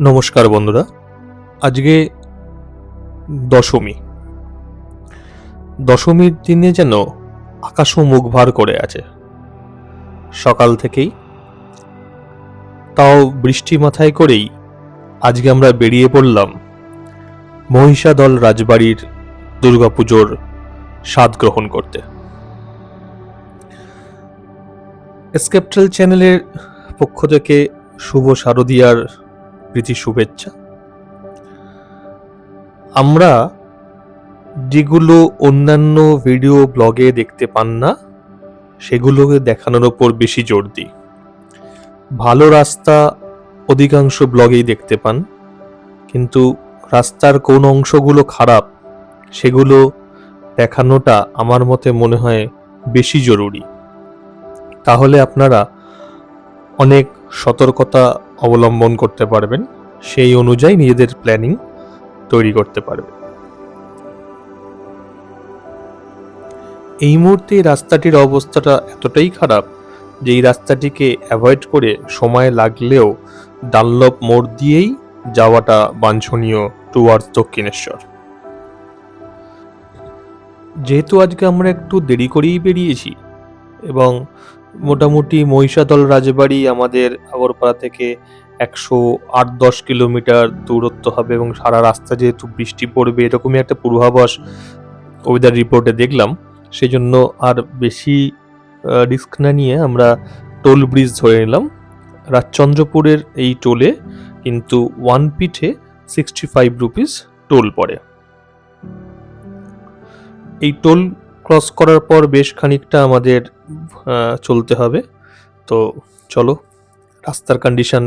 নমস্কার বন্ধুরা, আজকে দশমী। দশমীর দিনে যেন আকাশও মুখ ভার করে আছে। সকাল থেকেই, তাও বৃষ্টি মাথায় করেই আজকে আমরা বেরিয়ে পড়লাম মহিষাদল রাজবাড়ির দুর্গাপুজোর স্বাদ গ্রহণ করতে। স্কেপট্রেল চ্যানেলের পক্ষ থেকে শুভ শারদীয়ার প্রীতি শুভেচ্ছা। আমরা যেগুলো অন্যান্য ভিডিও ব্লগে দেখতে পান না, সেগুলোকে দেখানোর ওপর বেশি জোর দিই। ভালো রাস্তা অধিকাংশ ব্লগেই দেখতে পান, কিন্তু রাস্তার কোন অংশগুলো খারাপ, সেগুলো দেখানোটা আমার মতে মনে হয় বেশি জরুরি। তাহলে আপনারা অনেক সতর্কতা অবলম্বন করতে পারবেন, সেই অনুযায়ী নিজেদের প্ল্যানিং তৈরি করতে পারবেন। এই মুহূর্তে রাস্তাটির অবস্থাটা এতটাই খারাপ যে এই রাস্তাটিকে অ্যাভয়েড করে সময় লাগলেও ডানলপ মোড় দিয়েই যাওয়াটা বাঞ্ছনীয় টুয়ার্ডস দক্ষিণেশ্বর। যেহেতু আজকে আমরা একটু দেরি করেই বেরিয়েছি এবং মোটামুটি মহিষাদল রাজবাড়ি আমাদের আগরপাড়া থেকে একশো আট দশ কিলোমিটার দূরত্ব হবে এবং সারা রাস্তা যেহেতু বৃষ্টি পড়বে, এরকমই একটা পূর্বাভাস ওয়েদার রিপোর্টে দেখলাম। সেই জন্য আর বেশি রিস্ক না নিয়ে আমরা টোল ব্রিজ ধরে নিলাম। রাজচন্দ্রপুরের এই টোলে কিন্তু ওয়ান পিঠে সিক্সটি ফাইভ রুপিস টোল পড়ে। এই টোল ক্রস করার পর বেশ খানিকটা আমাদের চলতে হবে। তো চলো, রাস্তার কন্ডিশন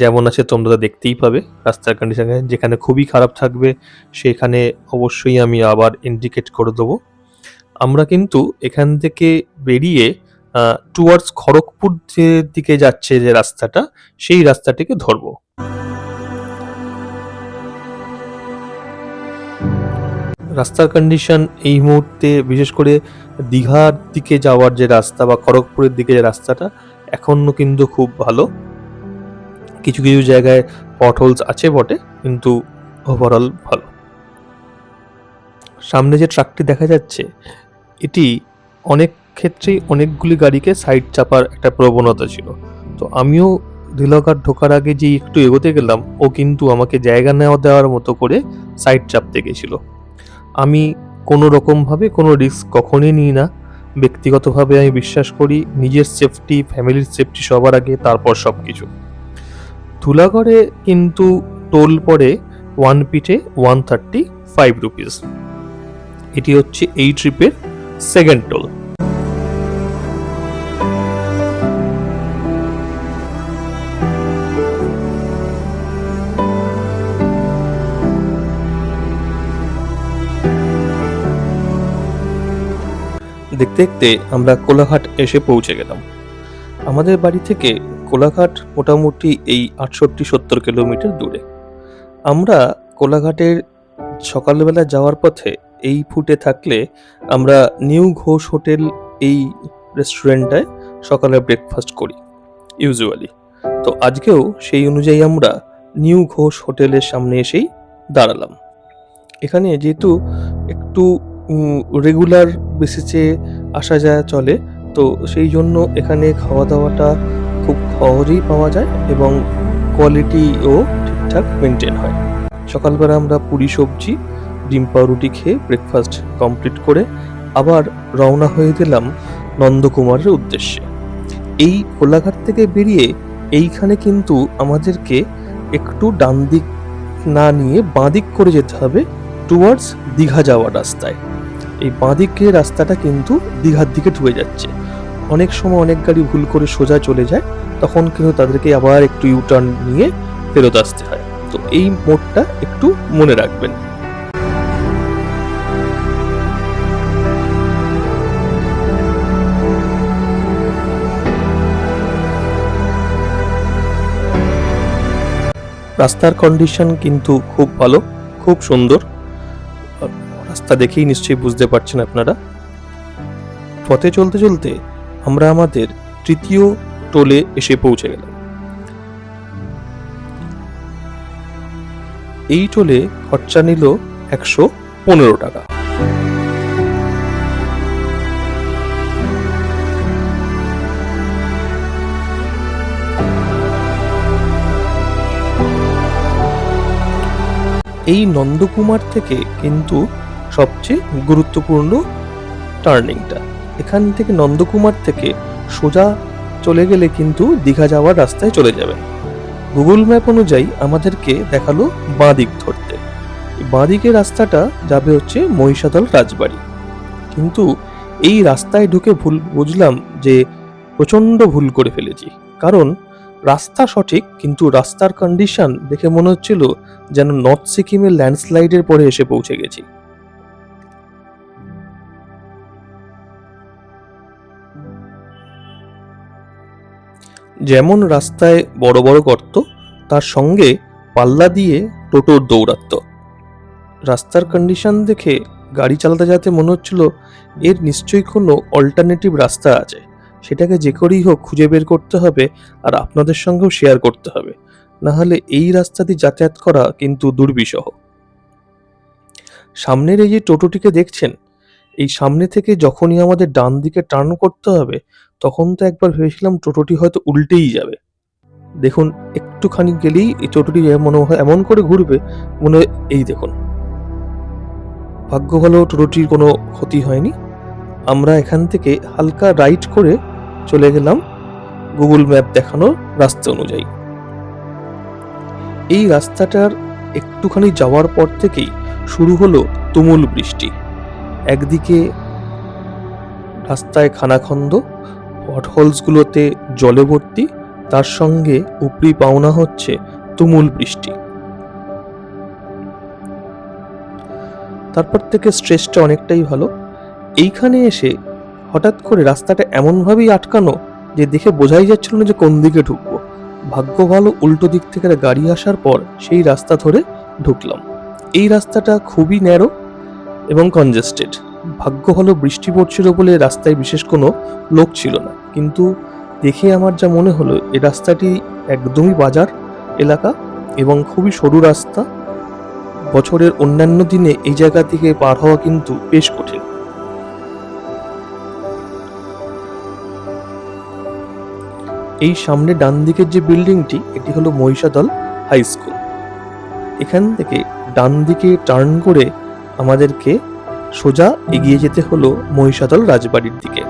যেমন আছে তোমরা দেখতেই পাবে। রাস্তার কন্ডিশন যেখানে খুবই খারাপ থাকবে, সেখানে অবশ্যই আমি আবার ইন্ডিকেট করে দেবো। আমরা কিন্তু এখান থেকে বেরিয়ে টুয়ার্ডস খড়গপুর যে দিকে যাচ্ছে যে রাস্তাটা, সেই রাস্তাটিকে ধরবো। রাস্তার কন্ডিশন এই মুহূর্তে বিশেষ করে দীঘার দিকে যাওয়ার যে রাস্তা বা খড়গপুরের দিকে যে রাস্তাটা, এখনও কিন্তু খুব ভালো। কিছু কিছু জায়গায় পটহোলস আছে বটে, কিন্তু ওভারঅল ভালো। সামনে যে ট্রাকটি দেখা যাচ্ছে, এটি অনেক ক্ষেত্রেই অনেকগুলি গাড়িকে সাইড চাপার একটা প্রবণতা ছিল। তো আমিও দিলঘাট ঢোকার আগে যে একটু এগোতে গেলাম, ও কিন্তু আমাকে জায়গা নেওয়া দেওয়ার মতো করে সাইড চাপতে গেছিল। আমি কোনো রকমভাবে কোনো রিস্ক কখনই নিই না। ব্যক্তিগতভাবে আমি বিশ্বাস করি নিজের সেফটি ফ্যামিলির সেফটি সবার আগে, তারপর সব কিছু ধুলাগড়ে কিন্তু টোল পড়ে ওয়ান পিঠে ওয়ান থার্টি ফাইভ রুপিস এটি হচ্ছে এই ট্রিপের সেকেন্ড টোল দেখতে দেখতে আমরা কোলাঘাট এসে পৌঁছে গেলাম। আমাদের বাড়ি থেকে কোলাঘাট মোটামুটি এই আটষট্টি সত্তর কিলোমিটার দূরে। আমরা কোলাঘাটের সকালবেলা যাওয়ার পথে এই ফুটে থাকলে আমরা নিউ ঘোষ হোটেল এই রেস্টুরেন্টটায় সকালে ব্রেকফাস্ট করি, ইউজুয়ালি। তো আজকেও সেই অনুযায়ী আমরা নিউ ঘোষ হোটেলের সামনে এসেই দাঁড়ালাম। এখানে যেহেতু একটু রেগুলার বেসিসে আসা যায়, চলে। তো সেই জন্য এখানে খাওয়া দাওয়াটা খুব সহজেই পাওয়া যায় এবং কোয়ালিটিও ঠিকঠাক মেনটেন হয়। সকালবেলা আমরা পুরি সবজি, ডিম পাউরুটি খেয়ে ব্রেকফাস্ট কমপ্লিট করে আবার রওনা হয়ে গেলাম নন্দকুমারের উদ্দেশ্যে। এই কোলাঘাট থেকে বেরিয়ে এইখানে কিন্তু আমাদেরকে একটু ডান দিক না নিয়ে বাঁ দিক করে যেতে হবে টুয়ার্ডস দীঘা যাওয়ার রাস্তায়। এই বাঁদিকে রাস্তাটা কিন্তু দীঘার দিকে ঢুকে যাচ্ছে। অনেক সময় অনেক গাড়ি ভুল করে সোজা চলে যায়, তখন কিন্তু তাদেরকে আবার একটু ইউটার্ন নিয়ে ফেরত আসতে হয়। তো এই মোড়টা একটু মনে রাখবেন। রাস্তার কন্ডিশন কিন্তু খুব ভালো, খুব সুন্দর। রাস্তা দেখেই নিশ্চয়ই বুঝতে পারছেন আপনারা? পথে চলতে চলতে আমরা আমাদের তৃতীয় টোলে এসে পৌঁছে গেলাম। এই টোলে খরচা নিল একশো পনেরো টাকা। এই নন্দকুমার থেকে কিন্তু সবচেয়ে গুরুত্বপূর্ণ টার্নিংটা। এখান থেকে নন্দকুমার থেকে সোজা চলে গেলে কিন্তু দীঘা যাওয়ার রাস্তায় চলে যাবেন গুগল ম্যাপ অনুযায়ী আমাদেরকে দেখাল বাঁ দিক ধরতে। বাঁ দিকের রাস্তাটা যাবে হচ্ছে মহিষাদল রাজবাড়ি। কিন্তু এই রাস্তায় ঢুকে ভুল বুঝলাম যে প্রচণ্ড ভুল করে ফেলেছি। কারণ রাস্তা সঠিক, কিন্তু রাস্তার কন্ডিশন দেখে মনে হচ্ছিল যেন নর্থ সিকিমের ল্যান্ডস্লাইডের পরে এসে পৌঁছে গেছি। যেমন রাস্তায় বড় বড় গর্ত, তার সঙ্গে পাল্লা দিয়ে টোটোর দৌরাত্ম রাস্তার কন্ডিশন দেখে গাড়ি চালাতে যাতে মনে হচ্ছিল, এর নিশ্চয়ই কোনো অল্টারনেটিভ রাস্তা আছে। সেটাকে যে করেই হোক খুঁজে বের করতে হবে আর আপনাদের সঙ্গেও শেয়ার করতে হবে। না হলে এই রাস্তা দিয়ে যাতায়াত করা কিন্তু দুর্বিষহ। সামনের এই যে টোটোটিকে দেখছেন এই সামনে থেকে যখনই আমাদের ডান দিকে টার্ন করতে হবে, তখন তো একবার ভেবেছিলাম টোটোটি হয়তো উল্টেই যাবে। দেখুন, একটুখানি গেলেই এই টোটোটি মনে হয় এমন করে ঘুরবে, মনে হয় এই দেখুন। ভাগ্য ভালো টোটোটির কোনো ক্ষতি হয়নি। আমরা এখান থেকে হালকা রাইট করে চলে গেলাম গুগল ম্যাপ দেখানোর রাস্তা অনুযায়ী। এই রাস্তাটার একটুখানি যাওয়ার পর থেকেই শুরু হলো তুমুল বৃষ্টি। একদিকে রাস্তায় খানাখন্দ পটহোলসগুলোতে জলে ভর্তি, তার সঙ্গে উপরি পাওনা হচ্ছে তুমুল বৃষ্টি। তারপর থেকে স্ট্রেসটা অনেকটাই ভালো। এইখানে এসে হঠাৎ করে রাস্তাটা এমনভাবেই আটকানো যে দেখে বোঝাই যাচ্ছিল না যে কোন দিকে ঢুকবো। ভাগ্য ভালো উল্টো দিক থেকে গাড়ি আসার পর সেই রাস্তা ধরে ঢুকলাম। এই রাস্তাটা খুবই ন্যারো এবং কনজেস্টেড ভাগ্য ভালো বৃষ্টি পড়ছিল বলে রাস্তায় বিশেষ কোনো লোক ছিল না। কিন্তু দেখে আমার যা মনে হলো এই রাস্তাটি একদমই বাজার এলাকা এবং খুবই সরু রাস্তা। বছরের অন্যান্য দিনে এই জায়গা থেকে পার হওয়া কিন্তু বেশ কঠিন। এই সামনে ডান দিকের যে বিল্ডিংটি, এটি হলো মহিষাদল হাই স্কুল। এখান থেকে ডান দিকে টার্ন করে আমাদেরকে সোজা এগিয়ে যেতে হলো মহিষাদল রাজবাড়ির দিকে।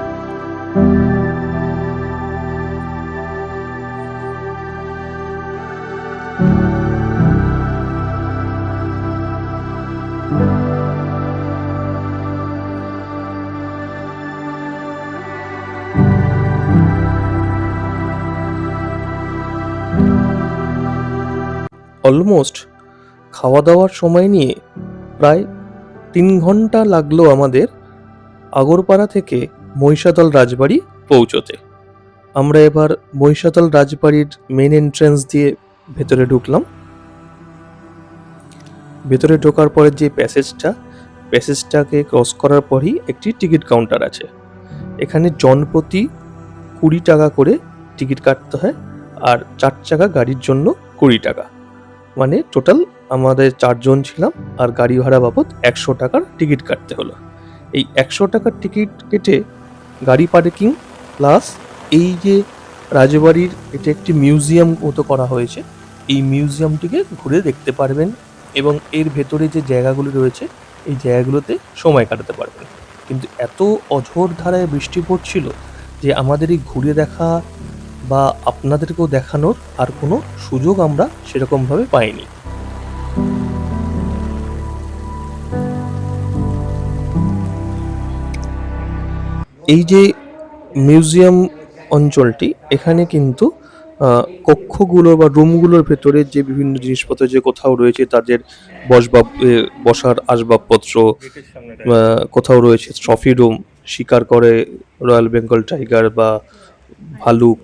অলমোস্ট খাওয়া দাওয়ার সময় নিয়ে প্রায় তিন ঘণ্টা লাগল আমাদের আগরপাড়া থেকে মহিষাদল রাজবাড়ি পৌঁছতে। আমরা এবার মহিষাদল রাজবাড়ির মেন এন্ট্রেন্স দিয়ে ভেতরে ঢুকলাম। ভেতরে ঢোকার পরে যে প্যাসেজটা, প্যাসেজটাকে ক্রস করার পরই একটি টিকিট কাউন্টার আছে। এখানে জনপ্রতি কুড়ি টাকা করে টিকিট কাটতে হয় আর চার চাকা গাড়ির জন্য কুড়ি টাকা। মানে টোটাল আমাদের চারজন ছিলাম আর গাড়ি ভাড়া বাবদ একশো টাকার টিকিট কাটতে হলো। এই একশো টাকার টিকিট কেটে গাড়ি পার্কিং প্লাস এই যে রাজবাড়ির এটা একটি মিউজিয়াম মতো করা হয়েছে, এই মিউজিয়ামটিকে ঘুরে দেখতে পারবেন এবং এর ভেতরে যে জায়গাগুলি রয়েছে, এই জায়গাগুলোতে সময় কাটাতে পারবেন। কিন্তু এত অঝোর ধারায় বৃষ্টি পড়ছিল যে আমাদের এই ঘুরে দেখা বা আপনাদেরকেও দেখানোর আর কোনো সুযোগ আমরা সেরকমভাবে পাইনি। এই যে মিউজিয়াম অঞ্চলটি, এখানে কিন্তু কক্ষগুলো বা রুমগুলোর ভেতরে যে বিভিন্ন জিনিসপত্র, যে কোথাও রয়েছে তাদের বসবাব বসার আসবাবপত্র কোথাও রয়েছে ট্রফি রুম শিকার করে রয়্যাল বেঙ্গল টাইগার বা ভালুক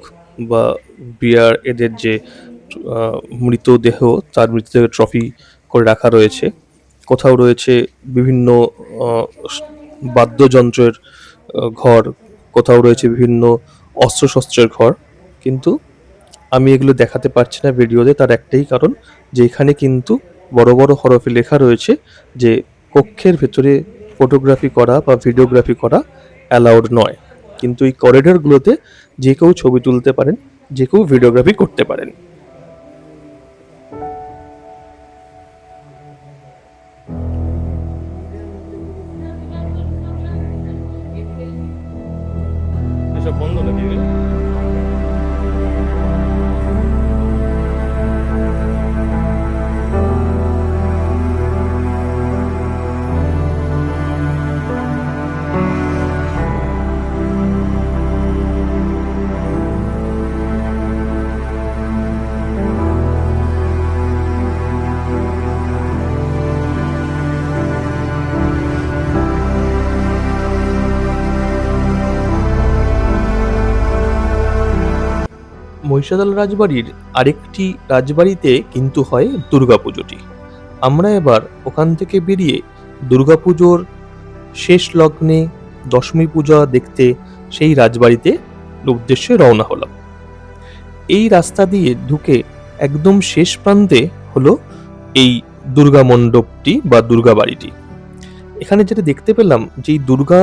বা বিয়ার এদের যে মৃতদেহ, তার মৃতদেহ ট্রফি করে রাখা রয়েছে। কোথাও রয়েছে বিভিন্ন বাদ্যযন্ত্রের ঘর, কোথাও রয়েছে বিভিন্ন অস্ত্রশস্ত্রের ঘর। কিন্তু আমি এগুলো দেখাতে পারছি না ভিডিওতে, তার একটাই কারণ যে এখানে কিন্তু বড় বড় হরফে লেখা রয়েছে যে কক্ষের ভেতরে ফটোগ্রাফি করা বা ভিডিওগ্রাফি করা অ্যালাউড নয়। কিন্তু এই করিডোরগুলোতে যে কেউ ছবি তুলতে পারেন, যে কেউ ভিডিওগ্রাফি করতে পারেন। বন্ধ নাকি মহিষাদল রাজবাড়ির আরেকটি রাজবাড়িতে কিন্তু হয় দুর্গাপুজোটি। আমরা এবার ওখান থেকে বেরিয়ে দুর্গাপুজোর শেষ লগ্নে দশমী পূজা দেখতে সেই রাজবাড়িতে উদ্দেশ্যে রওনা হলাম। এই রাস্তা দিয়ে ঢুকে একদম শেষ প্রান্তে হলো এই দুর্গা মণ্ডপটি বা দুর্গা বাড়িটি। এখানে যেটা দেখতে পেলাম যে দুর্গা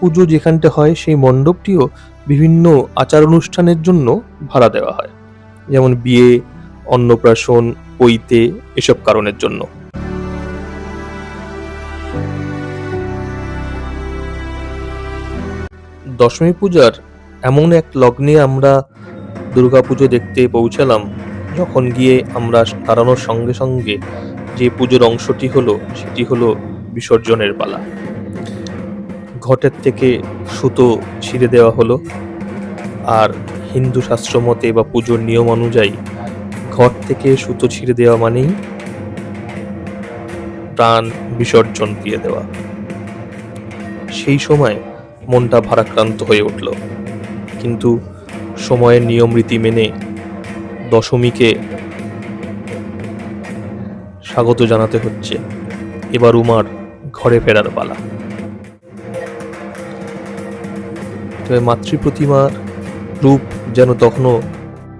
পুজো যেখানটা হয় সেই মণ্ডপটিও বিভিন্ন আচার অনুষ্ঠানের জন্য ভাড়া দেওয়া হয়। যেমন বিয়ে, অন্নপ্রাশন, পৈতে এসব কারণের জন্য। দশমী পূজার এমন এক লগ্নে আমরা দুর্গাপুজো দেখতে পৌঁছালাম, যখন গিয়ে আমরা দাঁড়ানোর সঙ্গে সঙ্গে যে পুজোর অংশটি হলো, সেটি হলো বিসর্জনের পালা। ঘটের থেকে সুতো ছিঁড়ে দেওয়া হলো। আর হিন্দু শাস্ত্র মতে বা পুজোর নিয়ম অনুযায়ী ঘর থেকে সুতো ছিঁড়ে দেওয়া মানেই প্রাণ বিসর্জন দিয়ে দেওয়া। সেই সময় মনটা ভারাক্রান্ত হয়ে উঠল। কিন্তু সময়ের নিয়ম রীতি মেনে দশমীকে স্বাগত জানাতে হচ্ছে। এবার উমার ঘরে ফেরার পালা। তবে মাতৃ প্রতিমার রূপ যেন তখনও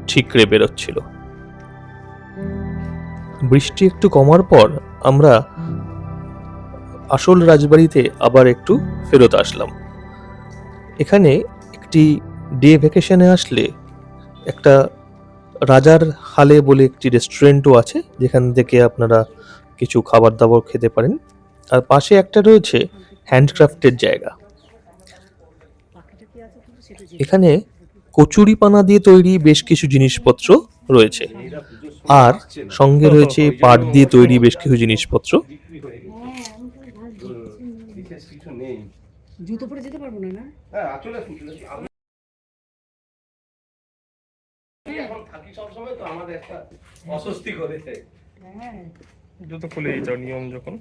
ঠিকরে বেরোচ্ছিল। বৃষ্টি একটু কমার পর আমরা আসল রাজবাড়িতে আবার একটু ফেরত আসলাম। এখানে একটি ডে ভ্যাকেশনে আসলে একটা রাজার হালে বলে একটি রেস্টুরেন্টও আছে, যেখান থেকে আপনারা কিছু খাবার দাবার খেতে পারেন। আর পাশে একটা রয়েছে হ্যান্ডক্রাফটের জায়গা। এখানে কচুরি পানা দিয়ে তৈরি বেশ কিছু জিনিসপত্র রয়েছে। আর সঙ্গে রয়েছে পাট দিয়ে তৈরি বেশ কিছু জিনিসপত্র। বিশেষ কিছু নেই জুতো পরে যেতে পারব না না? হ্যাঁ আসলে আমি এখন থাকি সবসময় তো আমাদের একটা অস্বস্তি করে হ্যাঁ। জুতো খুলেই যাও নিয়ম যখন।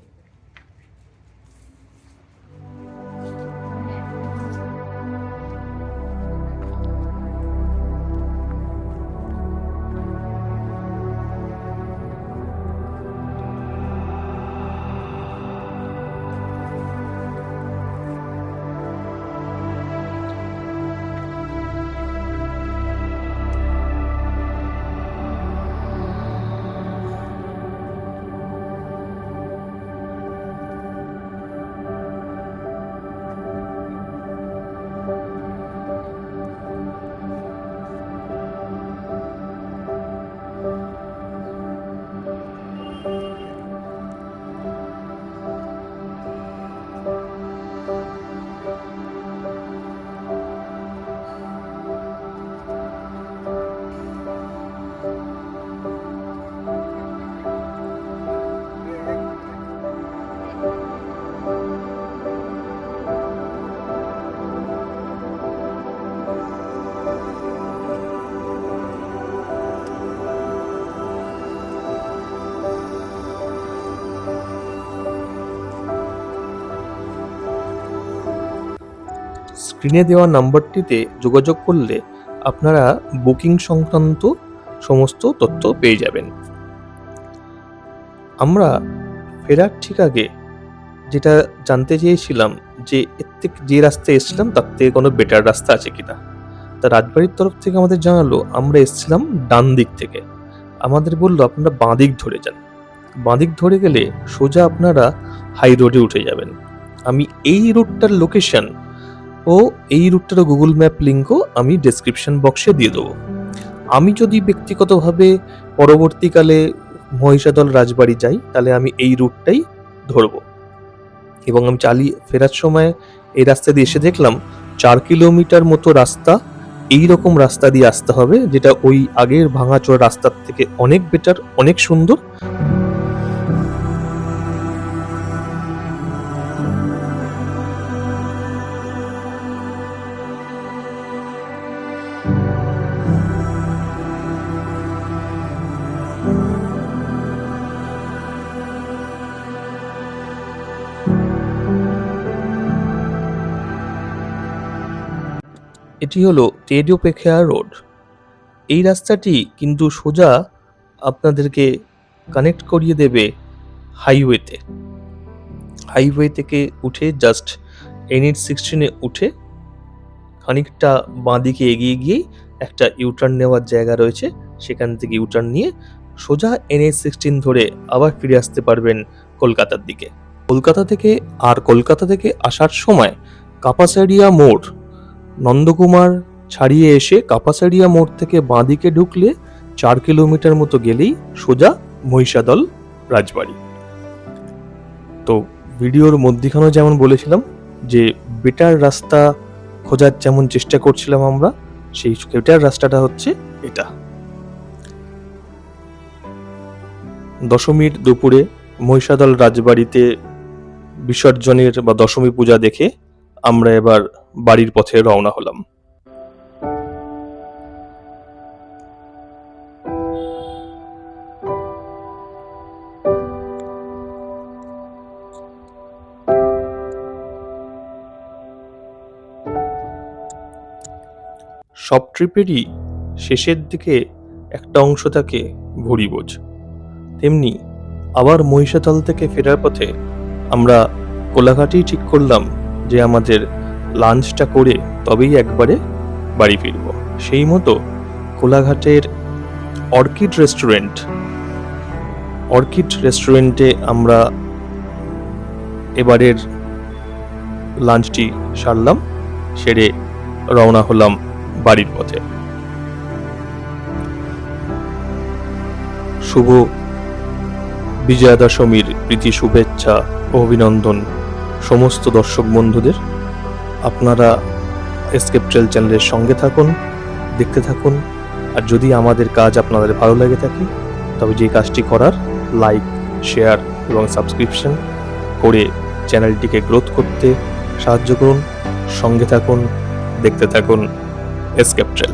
স্ক্রিনে দেওয়া নাম্বারটিতে যোগাযোগ করলে আপনারা বুকিং সংক্রান্ত সমস্ত তথ্য পেয়ে যাবেন। আমরা ফেরার ঠিক আগে যেটা জানতে চেয়েছিলাম যে এর থেকে যে রাস্তায় এসেছিলাম তার থেকে কোনো বেটার রাস্তা আছে কিনা। তা রাজবাড়ির তরফ থেকে আমাদের জানালো, আমরা এসেছিলাম ডান দিক থেকে। আমাদের বলল, আপনারা বাঁ দিক ধরে যান। বাঁদিক ধরে গেলে সোজা আপনারা হাই রোডে উঠে যাবেন। আমি এই রুটটার লোকেশন ও এই রুটটার গুগল ম্যাপ লিঙ্কও আমি ডেসক্রিপশন বক্সে দিয়ে দেবো। আমি যদি ব্যক্তিগতভাবে পরবর্তীকালে মহিষাদল রাজবাড়ি যাই, তাহলে আমি এই রুটটাই ধরবো। এবং আমি চালিয়ে, ফেরার সময় এই রাস্তা দিয়ে এসে দেখলাম, চার কিলোমিটার মতো রাস্তা, এই রকম রাস্তা দিয়ে আসতে হবে, যেটা ওই আগের ভাঙাচোরা রাস্তার থেকে অনেক বেটার অনেক সুন্দর। এটি হলো টেডিওপেখিয়া রোড। এই রাস্তাটি কিন্তু সোজা আপনাদেরকে কানেক্ট করিয়ে দেবে হাইওয়েতে। হাইওয়ে থেকে উঠে জাস্ট এনএইট সিক্সটিনে উঠে খানিকটা বাঁদিকে এগিয়ে গিয়েই একটা ইউটার্ন নেওয়ার জায়গা রয়েছে। সেখান থেকে ইউটার্ন নিয়ে সোজা এনএইট সিক্সটিন ধরে আবার ফিরে আসতে পারবেন কলকাতার দিকে। কলকাতা থেকে আর কলকাতা থেকে আসার সময় কাপাসারিয়া মোড় নন্দকুমার ছাড়িয়ে এসে কাপাসারিয়া মোড় থেকে বাঁদিকে ঢুকলে চার কিলোমিটার মতো গেলেই সোজা মহিষাদল রাজবাড়ি। তো ভিডিওর মধ্যিখানেও যেমন বলেছিলাম যে বেটার রাস্তা খোঁজার যেমন চেষ্টা করছিলাম আমরা, সেই বেটার রাস্তাটা হচ্ছে এটা। দশমীর দুপুরে মহিষাদল রাজবাড়িতে বিসর্জনের বা দশমী পূজা দেখে আমরা এবার বাড়ির পথে রওনা হলাম। সব ট্রিপেরই শেষের দিকে একটা অংশ থাকে ভুরিভোজ তেমনি আবার মহিষাদল থেকে ফেরার পথে আমরা কোলাঘাটেই ঠিক করলাম যে আমাদের লাঞ্চটা করে তবেই একবারে বাড়ি ফিরব। সেই মতো কোলাঘাটের অর্কিড রেস্টুরেন্ট, অর্কিড রেস্টুরেন্টে আমরা এবারের লাঞ্চটি সারলাম, সেরে রওনা হলাম বাড়ির পথে। শুভ বিজয়া দশমীর প্রীতি, শুভেচ্ছা, অভিনন্দন সমস্ত দর্শক বন্ধুদের। আপনারা এসকেপ ট্রেল চ্যানেলের সঙ্গে থাকুন, দেখতে থাকুন, আর যদি আমাদের কাজ আপনাদের ভালো লেগে থাকে, তবে যে কাজটি করার লাইক শেয়ার এবং সাবস্ক্রিপশন করে চ্যানেলটিকে গ্রোথ করতে সাহায্য করুন, সঙ্গে থাকুন, দেখতে থাকুন এসকেপ ট্রেল